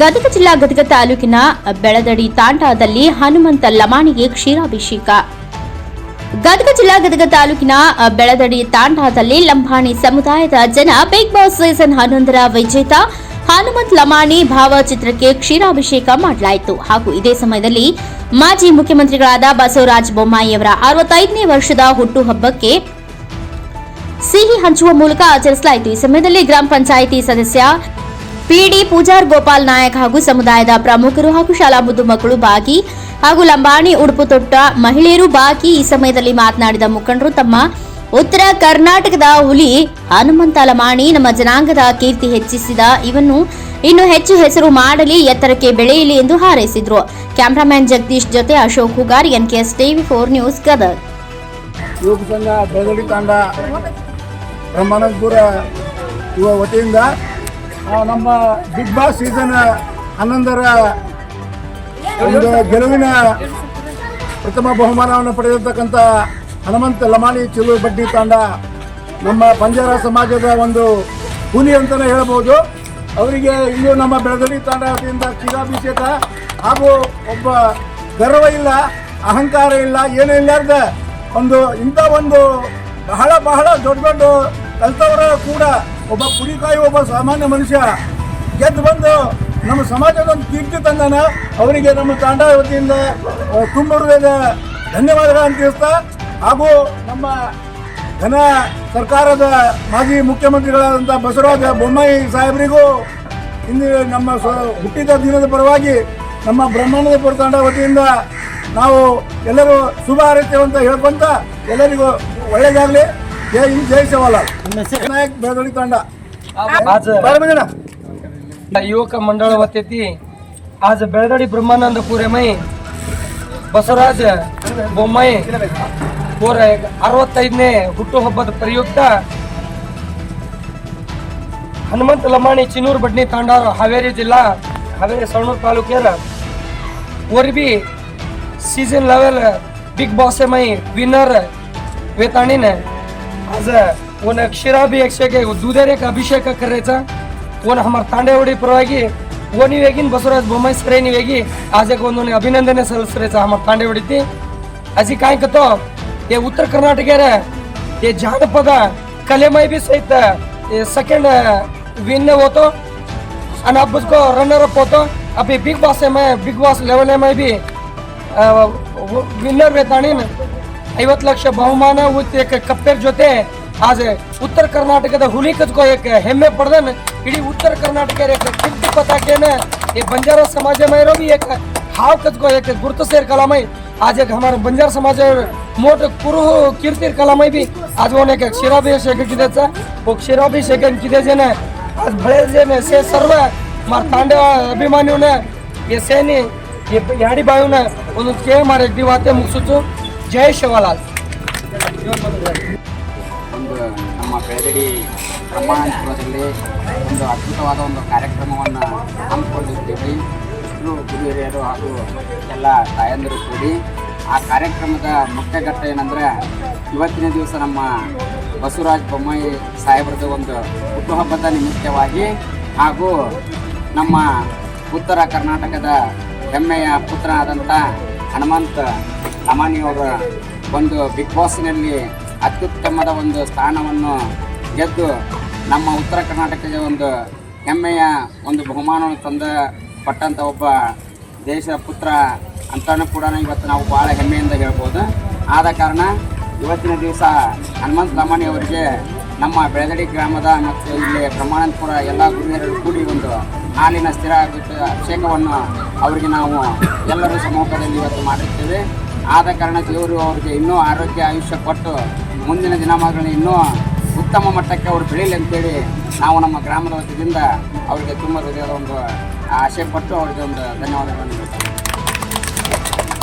ಗದಗ ಜಿಲ್ಲಾ ಗದಗ ತಾಲೂಕಿನ ಬೆಳದಡಿ ತಾಂಡಾದಲ್ಲಿ ಹನುಮಂತ ಲಮಾಣಿಗೆ ಕ್ಷೀರಾಭಿಷೇಕ. ಗದಗ ಜಿಲ್ಲಾ ಗದಗ ತಾಲೂಕಿನ ಬೆಳದಡಿ ತಾಂಡಾದಲ್ಲಿ ಲಂಬಾಣಿ ಸಮುದಾಯದ ಜನ ಬಿಗ್ ಬಾಸ್ ಸೀಸನ್ ಹನ್ನೊಂದರ ವಿಜೇತ ಹನುಮಂತ್ ಲಮಾಣಿ ಭಾವಚಿತ್ರಕ್ಕೆ ಕ್ಷೀರಾಭಿಷೇಕ ಮಾಡಲಾಯಿತು. ಹಾಗೂ ಇದೇ ಸಮಯದಲ್ಲಿ ಮಾಜಿ ಮುಖ್ಯಮಂತ್ರಿಗಳಾದ ಬಸವರಾಜ ಬೊಮ್ಮಾಯಿಯವರ ಅರವತ್ತೈದನೇ ವರ್ಷದ ಹುಟ್ಟುಹಬ್ಬಕ್ಕೆ ಸಿಹಿ ಹಂಚುವ ಮೂಲಕ ಆಚರಿಸಲಾಯಿತು. ಈ ಸಮಯದಲ್ಲಿ ಗ್ರಾಮ ಪಂಚಾಯಿತಿ ಸದಸ್ಯ ಪಿಡಿ ಪೂಜಾರ್ ಗೋಪಾಲ್ ನಾಯಕ್ ಹಾಗೂ ಸಮುದಾಯದ ಪ್ರಮುಖರು ಹಾಗೂ ಶಾಲಾ ಮುದ್ದು ಮಕ್ಕಳು ಹಾಗೂ ಲಂಬಾಣಿ ಉಡುಪು ತೊಟ್ಟ ಮಹಿಳೆಯರು ಬಾಕಿ ಈ ಸಮಯದಲ್ಲಿ ಮಾತನಾಡಿದ ಮುಖಂಡರು ತಮ್ಮ ಉತ್ತರ ಕರ್ನಾಟಕದ ಹುಲಿ ಹನುಮಂತ ಲಮಾಣಿ ನಮ್ಮ ಜನಾಂಗದ ಕೀರ್ತಿ ಹೆಚ್ಚಿಸಿದ ಇವನ್ನು ಇನ್ನು ಹೆಚ್ಚು ಹೆಸರು ಮಾಡಲಿ, ಎತ್ತರಕ್ಕೆ ಬೆಳೆಯಲಿ ಎಂದು ಹಾರೈಸಿದ್ರು. ಕ್ಯಾಮರಾಮ್ಯಾನ್ ಜಗದೀಶ್ ಜೊತೆ Ashok Hugar, N K S TV four news Gadag. ಯುವಕ ಸಂಘ, ಬೆಳಗಡಿ ತಾಂಡ, ಬ್ರಹ್ಮಾನಂದಪುರ ಯುವ ವತಿಯಿಂದ ನಮ್ಮ ಬಿಗ್ ಬಾಸ್ ಸೀಸನ್ ಹನ್ನೊಂದರ ಒಂದು ಗೆಲುವಿನ ಪ್ರಥಮ ಬಹುಮಾನವನ್ನು ಪಡೆದಿರ್ತಕ್ಕಂಥ ಹನುಮಂತ ಲಮಾಣಿ ಚಿಲು ಬಡ್ಡಿ ತಾಂಡ ನಮ್ಮ ಪಂಜಾರ ಸಮಾಜದ ಒಂದು ಹುಲಿ ಅಂತಲೇ ಹೇಳ್ಬೋದು ಅವರಿಗೆ ಇಲ್ಲೂ ನಮ್ಮ ಬೆಳಗಡಿ ತಾಂಡ ಕ್ಷೀರಾಭಿಷೇಕ ಹಾಗೂ ಒಬ್ಬ ಗರ್ವ ಇಲ್ಲ, ಅಹಂಕಾರ ಇಲ್ಲ, ಏನೂ ಇಲ್ಲಾರ್ದ ಒಂದು ಇಂಥ ಒಂದು ಬಹಳ ಬಹಳ ದೊಡ್ಡ ದೊಡ್ಡ ಕಲ್ತವರ ಕೂಡ ಒಬ್ಬ ಕುರಿಕಾಯಿ, ಒಬ್ಬ ಸಾಮಾನ್ಯ ಮನುಷ್ಯ ಗೆದ್ದು ಬಂದು ನಮ್ಮ ಸಮಾಜದ ಒಂದು ಕೀರ್ತಿ ತಂದಾನ, ಅವರಿಗೆ ನಮ್ಮ ತಾಂಡ ವತಿಯಿಂದ ಅಂತ ಧನ್ಯವಾದಗಳನ್ನು ತಿಳಿಸ್ತಾ, ಹಾಗೂ ನಮ್ಮ ಘನ ಸರ್ಕಾರದ ಮಾಜಿ ಮುಖ್ಯಮಂತ್ರಿಗಳಾದಂಥ ಬಸವರಾಜ ಬೊಮ್ಮಾಯಿ ಸಾಹೇಬರಿಗೂ ಇಂದು ನಮ್ಮ ಸ್ವ, ಹುಟ್ಟಿದ ದಿನದ ಪರವಾಗಿ ನಮ್ಮ ಬ್ರಹ್ಮಾಂಡದ ತಾಂಡ ವತಿಯಿಂದ ನಾವು ಎಲ್ಲರೂ ಶುಭ ಹಾರೈಸ್ತೇವೆ ಅಂತ ಹೇಳ್ಕೊಂತ ಎಲ್ಲರಿಗೂ ಒಳ್ಳೇದಾಗಲಿ. ಜೈ ಹಿಂದ್ ಜೈ ಸವಾಲ ನಾಯಕ್ ಬೆಳಗಳಿ ತಾಂಡ आज ಬಾರ ಮಂದಿನ युवक मंडळ वतीती आज बेळदडी ब्रह्मानंद पुरेमೈ ಬಸವರಾಜ ಬೊಮ್ಮಾಯಿ ಅವರ ಅರವತ್ತೈದನೇ ಹುಟ್ಟುಹಬ್ಬದ ಪ್ರಯುಕ್ತ ಹನುಮಂತ ಲಮಾಣಿ ಚಿನ್ನೂರು ಬಡ್ನಿ ತಾಂಡಾರ ಹಾವೇರಿ ಜಿಲ್ಲಾ ಹಾವೇರಿ ಸವಣೂರು ತಾಲೂಕಿನ वरबी सीजन लेवल बिग बॉस है मैं विनर क्षीरा भी अक्षेक है दूध एक अभिषेक कर रहे थे वो हमारे तांडे उड़ी प्रवाही वो नहीं वेगी बसोराज बोमाई सर नहीं वेगी. आज एक उन्होंने अभिनंदन है सर सरे हमारे तांडे उड़ी थी अजी का तो ये उत्तर कर्नाटक रे ये जानपद है कले मई भी सहित सेकंड विन होतो. वो तो अनाब रनर अप होतो. अभी बिग बॉस है बिग बॉस लेवल है मैं भी विनर वेता नहीं ईवत लक्ष बहुमान ವಿತ್ ಕಪ್ಪೆರ್ आज उत्तर ಉತ್ತರ ಕರ್ನಾಟಕದ ಹುಲಿ ಕದ್ಕೋಯಕ್ಕೆ ಹೆಮ್ಮೆ ಪಡೆದನ್. ಇಡೀ ಉತ್ತರ ಕರ್ನಾಟಕ ಕಿತ್ತು ಪತಾಕೆನ ಈ ಬಂಜಾರ ಸಮಾಜ में रो एक गुर्त ಕದ್ಕೋಯಕ್ಕೆ कला मई आज एक हमारे बंजार समाज मोट कुरुह कीर्तिर कलामय भी आज वो एक क्षीराभिषेक वो क्षीराभिषेक आज भले जे ने से सर्व मार तांडे अभिमान्यू ने ये सैनी ये याडी बायू ने उनके मारे दिवाते मुक्सुचू ಜೈ ಶಿವಲಾಲ್. ಒಂದು ನಮ್ಮ ಬೆಳಗಡಿ ಬ್ರಹ್ಮಾಂಡದಲ್ಲಿ ಒಂದು ಅದ್ಭುತವಾದ ಒಂದು ಕಾರ್ಯಕ್ರಮವನ್ನು ಹಮ್ಮಿಕೊಂಡಿದ್ದೀವಿ. ಹಿರಿಯರು ಹಾಗೂ ಎಲ್ಲ ತಾಯಂದಿರು ಕೂಡಿ ಆ ಕಾರ್ಯಕ್ರಮದ ಮುಖ್ಯ ಘಟ್ಟ ಏನಂದರೆ ಇವತ್ತಿನ ದಿವಸ ನಮ್ಮ ಬಸವರಾಜ ಬೊಮ್ಮಾಯಿ ಸಾಹೇಬ್ರದ್ದು ಒಂದು ಹುಟ್ಟುಹಬ್ಬದ ನಿಮಿತ್ತವಾಗಿ ಹಾಗೂ ನಮ್ಮ ಉತ್ತರ ಕರ್ನಾಟಕದ ಹೆಮ್ಮೆಯ ಪುತ್ರನಾದಂಥ ಹನುಮಂತ ಲಮಾಣಿಯವರ ಒಂದು ಬಿಗ್ ಬಾಸ್ನಲ್ಲಿ ಅತ್ಯುತ್ತಮದ ಒಂದು ಸ್ಥಾನವನ್ನು ಗೆದ್ದು ನಮ್ಮ ಉತ್ತರ ಕರ್ನಾಟಕದ ಒಂದು ಹೆಮ್ಮೆಯ ಒಂದು ಬಹುಮಾನವನ್ನು ತಂದ ಪಟ್ಟಂಥ ಒಬ್ಬ ದೇಶ ಪುತ್ರ ಅಂತಲೂ ಕೂಡ ಇವತ್ತು ನಾವು ಭಾಳ ಹೆಮ್ಮೆಯಿಂದ ಹೇಳ್ಬೋದು. ಆದ ಕಾರಣ ಇವತ್ತಿನ ದಿವಸ ಹನುಮಂತ ಲಮಾಣಿ ಅವರಿಗೆ ನಮ್ಮ ಬೆಳಗಡಿ ಗ್ರಾಮದ ಮತ್ತು ಇಲ್ಲಿ ಬ್ರಹ್ಮಾನಂದಪುರ ಎಲ್ಲ ಗುರುಹಿಯರು ಕೂಡಿ ಒಂದು ಹಾಲಿನ ಸ್ಥಿರ ಅಭಿಷೇಕವನ್ನು ಅವರಿಗೆ ನಾವು ಎಲ್ಲರೂ ಸಮೂಹದಲ್ಲಿ ಇವತ್ತು ಮಾಡಿರ್ತೇವೆ. ಆದ ಕಾರಣ ದೇವರು ಅವ್ರಿಗೆ ಇನ್ನೂ ಆರೋಗ್ಯ, ಆಯುಷ್ಯ ಕೊಟ್ಟು ಮುಂದಿನ ದಿನಮಾನಗಳಲ್ಲಿ ಇನ್ನೂ ಉತ್ತಮ ಮಟ್ಟಕ್ಕೆ ಅವರು ಬೆಳೀಲಿ ಅಂತೇಳಿ ನಾವು ನಮ್ಮ ಗ್ರಾಮದ ವತಿಯಿಂದ ಅವರಿಗೆ ತುಂಬ ಹೃದಯದ ಒಂದು ಆಶೆ ಪಟ್ಟು ಅವರಿಗೆ ಒಂದು ಧನ್ಯವಾದಗಳನ್ನು